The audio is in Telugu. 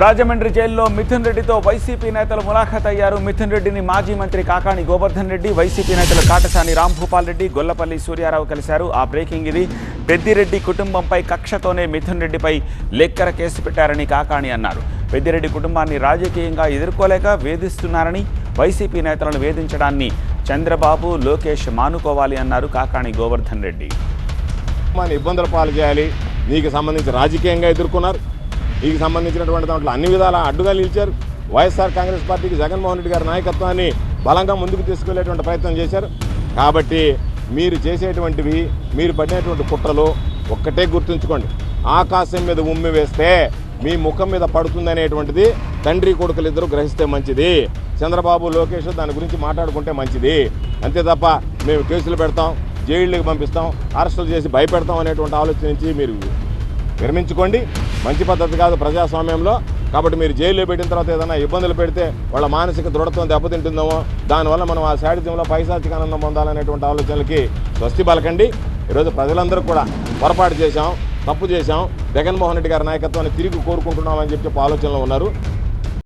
రాజమండ్రి జైల్లో మిథున్ రెడ్డితో వైసీపీ నేతలు ములాఖాత్ అయ్యారు. మిథున్ రెడ్డిని మాజీ మంత్రి కాకాణి గోవర్ధన్ రెడ్డి వైసీపీ నేతలు కాటసాని రాంభూపాల్ రెడ్డి గొల్లపల్లి సూర్యారావు కలిశారు. ఆ బ్రేకింగ్ ఇది. పెద్దిరెడ్డి కుటుంబంపై కక్షతోనే మిథున్ రెడ్డిపై లెక్కర కేసు పెట్టారని కాకాణి అన్నారు. పెద్దిరెడ్డి కుటుంబాన్ని రాజకీయంగా ఎదుర్కోలేక వేధిస్తున్నారని వైసీపీ నేతలను వేధించడాన్ని చంద్రబాబు లోకేష్ మానుకోవాలి అన్నారు కాకాణి గోవర్ధన్ రెడ్డి. మన ఇబ్బందుల పాలు చేయాలి. నీకు సంబంధించి రాజకీయంగా ఎదుర్కొన్నారు. దీనికి సంబంధించినటువంటి దాంట్లో అన్ని విధాల అడ్డుగా నిలిచారు. వైఎస్ఆర్ కాంగ్రెస్ పార్టీకి జగన్మోహన్ రెడ్డి గారి నాయకత్వాన్ని బలంగా ముందుకు తీసుకెళ్ళేటువంటి ప్రయత్నం చేశారు. కాబట్టి మీరు చేసేటువంటివి మీరు పడినటువంటి కుట్రలు ఒక్కటే గుర్తుంచుకోండి. ఆకాశం మీద ఉమ్మి వేస్తే మీ ముఖం మీద పడుతుందనేటువంటిది తండ్రి కొడుకులు ఇద్దరు గ్రహిస్తే మంచిది. చంద్రబాబు లోకేష్ దాని గురించి మాట్లాడుకుంటే మంచిది. అంతే తప్ప మేము కేసులు పెడతాం జైళ్ళకి పంపిస్తాం అరెస్టులు చేసి భయపెడతాం అనేటువంటి ఆలోచన నుంచి మీరు విరమించుకోండి మంచి పద్ధతి కాదు ప్రజాస్వామ్యంలో. కాబట్టి మీరు జైల్లో పెట్టిన తర్వాత ఏదైనా ఇబ్బందులు పెడితే వాళ్ళ మానసిక దృఢత్వం దెబ్బతింటుందేమో. దానివల్ల మనం ఆ శాడిజంలో పైశాచికానందం పొందాలనేటువంటి ఆలోచనలకి స్వస్తి పలకండి. ఈరోజు ప్రజలందరూ కూడా పొరపాటు చేశాం తప్పు చేశాం. జగన్మోహన్ రెడ్డి గారి నాయకత్వాన్ని తిరిగి కోరుకుంటున్నామని చెప్పి ఆలోచనలో ఉన్నారు.